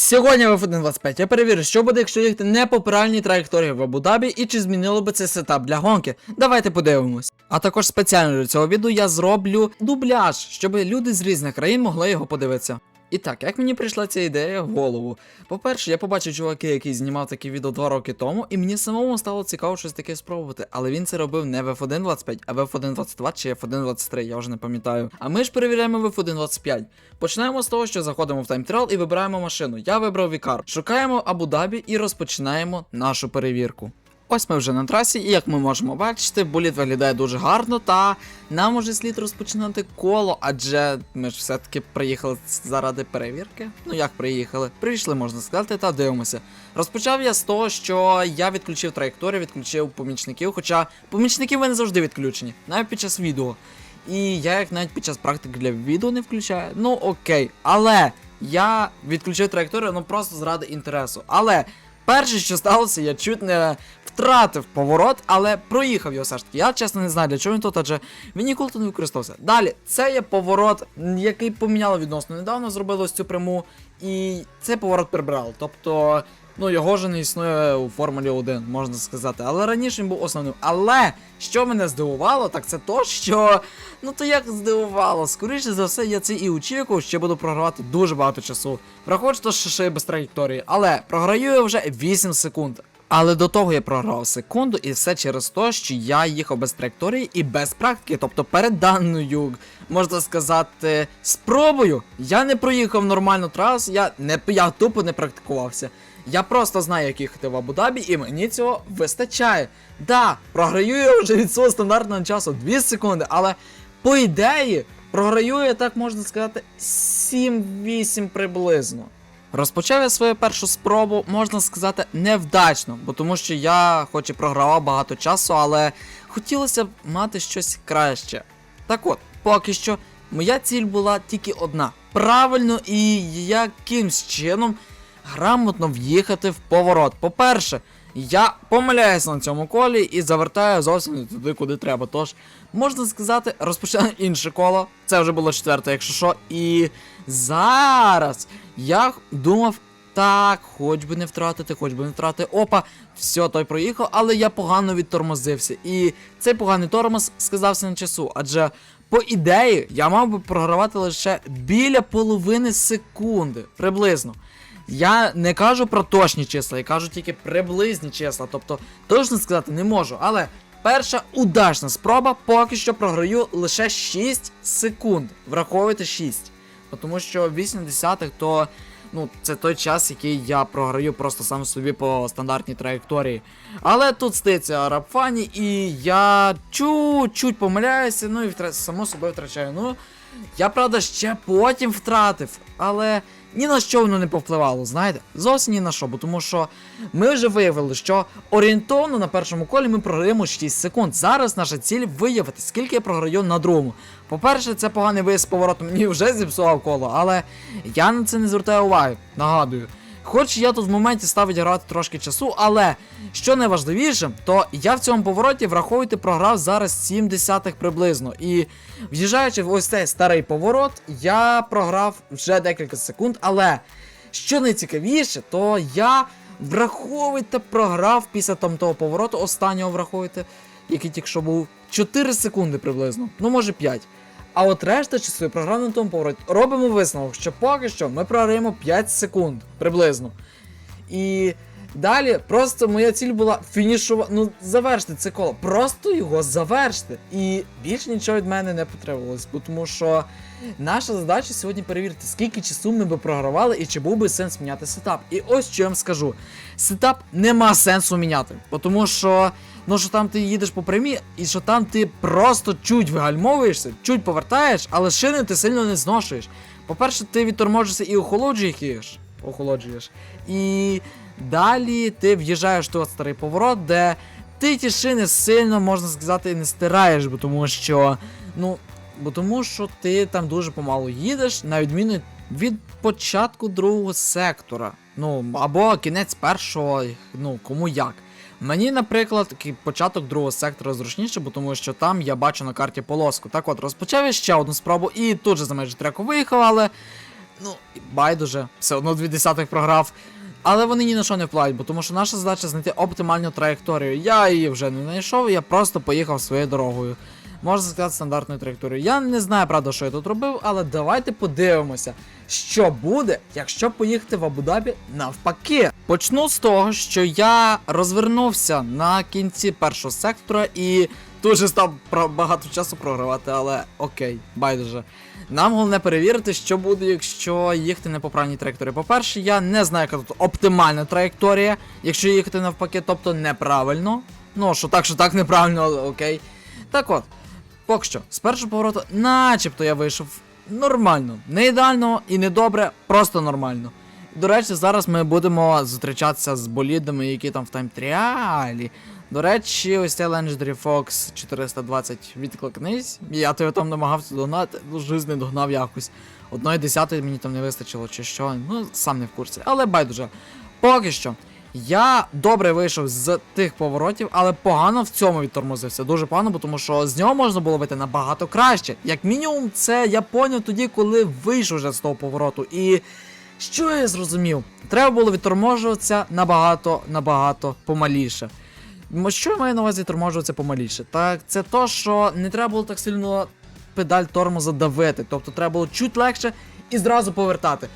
Сьогодні в F1.25 я перевірю, що буде, якщо їхати не по правильній траєкторії в Абу-Дабі і чи змінило би це сетап для гонки. Давайте подивимось. А також спеціально для цього відео я зроблю дубляж, щоб люди з різних країн могли його подивитися. І так, як мені прийшла ця ідея в голову? По-перше, я побачив чуваки, який знімав такі відео два роки тому, і мені самому стало цікаво щось таке спробувати. Але він це робив не в F1.25, а в F1.22 чи F1.23, я вже не пам'ятаю. А ми ж перевіряємо в F1.25. Починаємо з того, що заходимо в таймтрел і вибираємо машину. Я вибрав Вікар. Шукаємо Абу-Дабі і розпочинаємо нашу перевірку. Ось ми вже на трасі, і як ми можемо бачити, боліт виглядає дуже гарно, та нам уже слід розпочинати коло, адже ми ж все-таки приїхали заради перевірки. Ну як приїхали? Прийшли, можна сказати, та дивимося. Розпочав я з того, що я відключив траєкторію, відключив помічників, хоча помічники в мене завжди відключені, навіть під час відео. І я їх навіть під час практики для відео не включаю. Ну окей, але я відключив траєкторію, ну просто заради інтересу. Але перше, що сталося, я чуть не втратив поворот, але проїхав його все ж таки. Я чесно не знаю, для чого він тут, адже він ніколи тут не використовувався. Далі, це є поворот, який поміняло відносно недавно, зробилось цю пряму, і цей поворот прибрали. Тобто, ну його ж не існує у Формулі 1, можна сказати. Але раніше він був основним. Але що мене здивувало, так це то, що. Ну то як здивувало, скоріше за все, я це і очікував, що буду програвати дуже багато часу. Враховуючи, що ще й без траєкторії. Але програю я вже 8 секунд. Але до того я програв секунду, і все через те, що я їхав без траєкторії і без практики. Тобто перед даною, можна сказати, спробою я не проїхав нормальну трасу, я не я тупо не практикувався. Я просто знаю, як їхати в Абу-Дабі, і мені цього вистачає. Да, програю я вже від свого стандартного часу 2 секунди, але по ідеї програю я так можна сказати 7-8 приблизно. Розпочав я свою першу спробу, можна сказати, невдачно, бо тому що я, хоч і програвав багато часу, але хотілося б мати щось краще. Так от, поки що, моя ціль була тільки одна: правильно і якимсь чином грамотно в'їхати в поворот. По-перше, я помиляюся на цьому колі і завертаю зовсім не туди, куди треба. Тож, можна сказати, розпочинаю інше коло. Це вже було четверте, якщо що. І зараз я думав, так, хоч би не втратити, хоч би не втратити. Опа, все, той проїхав, але я погано відтормозився. І цей поганий тормоз сказався на часу, адже. По ідеї, я мав би програвати лише біля половини секунди, приблизно. Я не кажу про точні числа, я кажу тільки приблизні числа. Тобто точно сказати не можу. Але перша удачна спроба поки що програю лише 6 секунд. Враховуйте 6. Тому що 8 десятих то. Ну, це той час, який я програю просто сам собі по стандартній траєкторії. Але тут стається арабфані, і я чуть-чуть помиляюся, ну і втра... само собою втрачаю. Ну, я правда ще потім втратив, але ні на що воно не повпливало, знаєте? Зовсім ні на що, бо тому що ми вже виявили, що орієнтовно на першому колі ми програємо 6 секунд. Зараз наша ціль виявити, скільки я програю на другому. По-перше, це поганий виїзд з поворотом мені вже зіпсував коло, але я на це не звертаю уваги, нагадую. Хоч я тут в моменті став відіграти трошки часу, але що найважливіше, то я в цьому повороті, враховуйте, програв зараз 7 десятих приблизно. І в'їжджаючи в ось цей старий поворот, я програв вже декілька секунд. Але що найцікавіше, то я враховуйте, програв після там того повороту, останнього враховуйте, який тільки що був 4 секунди приблизно, ну може 5. А от решта часу програв на тому повороті. Робимо висновок, що поки що ми програємо 5 секунд приблизно. І далі просто моя ціль була фінішувати, ну завершити це коло. Просто його завершити. І більше нічого від мене не потребувалось, тому що наша задача сьогодні перевірити, скільки часу ми би програвали і чи був би сенс міняти сетап. І ось що я вам скажу: сетап нема сенсу міняти, тому що. Ну, що там ти їдеш по прямій, і що там ти просто чуть вигальмовуєшся, чуть повертаєш, але шини ти сильно не зношуєш. По-перше, ти відторможишся і охолоджуєш, охолоджуєш. І далі ти в'їжджаєш в той старий поворот, де ти ті шини сильно, можна сказати, не стираєш, бо тому що. Ну, бо тому що ти там дуже помалу їдеш, на відміну від початку другого сектора. Ну, або кінець першого, ну, кому як. Мені, наприклад, початок другого сектора зручніше, бо тому що там я бачу на карті полоску. Так от, розпочав я ще одну спробу і тут же за межі треку виїхав, але ну, байдуже, все одно дві десятих програв. Але вони ні на що не впливають, бо тому що наша задача знайти оптимальну траєкторію. Я її вже не знайшов, я просто поїхав своєю дорогою. Можна сказати, стандартною траєкторією. Я не знаю, правда, що я тут робив, але давайте подивимося, що буде, якщо поїхати в Абу-Дабі навпаки. Почну з того, що я розвернувся на кінці першого сектора і дуже став багато часу програвати, але окей, байдуже. Нам головне перевірити, що буде, якщо їхати не по траєкторії. По-перше, я не знаю, яка тут оптимальна траєкторія, якщо їхати навпаки, тобто неправильно. Ну, що так, що так, неправильно, але окей. Так от, поки що, з першого повороту, начебто я вийшов нормально. Не ідеально і не добре, просто нормально. До речі, зараз ми будемо зустрічатися з болідами, які там в таймтріалі. До речі, ось цей Legendary Fox 420 відкликнись. Я тебе там намагався догнати, ну жизнь не догнав якось. Одної десятої мені там не вистачило чи що. Ну, сам не в курсі. Але байдуже. Поки що. Я добре вийшов з тих поворотів, але погано в цьому відтормозився. Дуже погано, бо тому що з нього можна було вийти набагато краще. Як мінімум, це я поняв тоді, коли вийшов вже з того повороту. І що я зрозумів? Треба було відторможуватися набагато, набагато помаліше. Що я маю на увазі торможуватися помаліше? Так, це то, що не треба було так сильно педаль тормоза давити. Тобто треба було чуть легше і зразу повертати.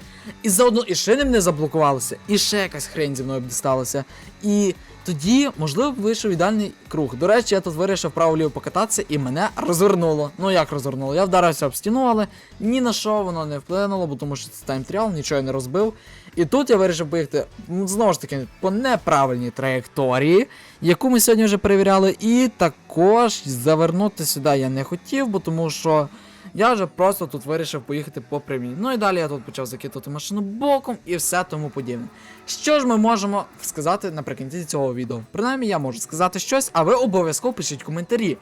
І заодно і шини не заблокувалися, і ще якась хрень зі мною дісталася. І тоді, можливо, вийшов ідеальний круг. До речі, я тут вирішив право-ліво покататися і мене розвернуло. Ну як розвернуло? Я вдарився об стіну, але ні на що воно не вплинуло, бо тому що це таймтріал, нічого я не розбив. І тут я вирішив поїхати знову ж таки по неправильній траєкторії, яку ми сьогодні вже перевіряли, і також завернути сюди я не хотів, бо тому що я вже просто тут вирішив поїхати по прямій. Ну і далі я тут почав закидувати машину боком і все тому подібне. Що ж ми можемо сказати наприкінці цього відео? Принаймні я можу сказати щось, а ви обов'язково пишіть коментарі.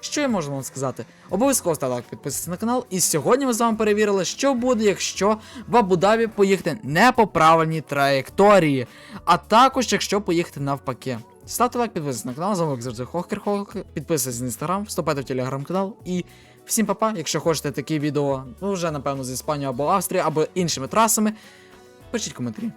Що я можу вам сказати? Обов'язково ставте лайк, підписуйтесь на канал. І сьогодні ми з вами перевірили, що буде, якщо в Абу-Дабі поїхати не по правильній траєкторії, а також якщо поїхати навпаки. Ставте лайк, підписуйтесь на канал, з вами як завжди Хохер Хохер, підписуйтесь на інстаграм, вступайте в телеграм-канал і всім папа, -па. якщо хочете такі відео, ну вже напевно з Іспанії або Австрії, або іншими трасами, пишіть коментарі.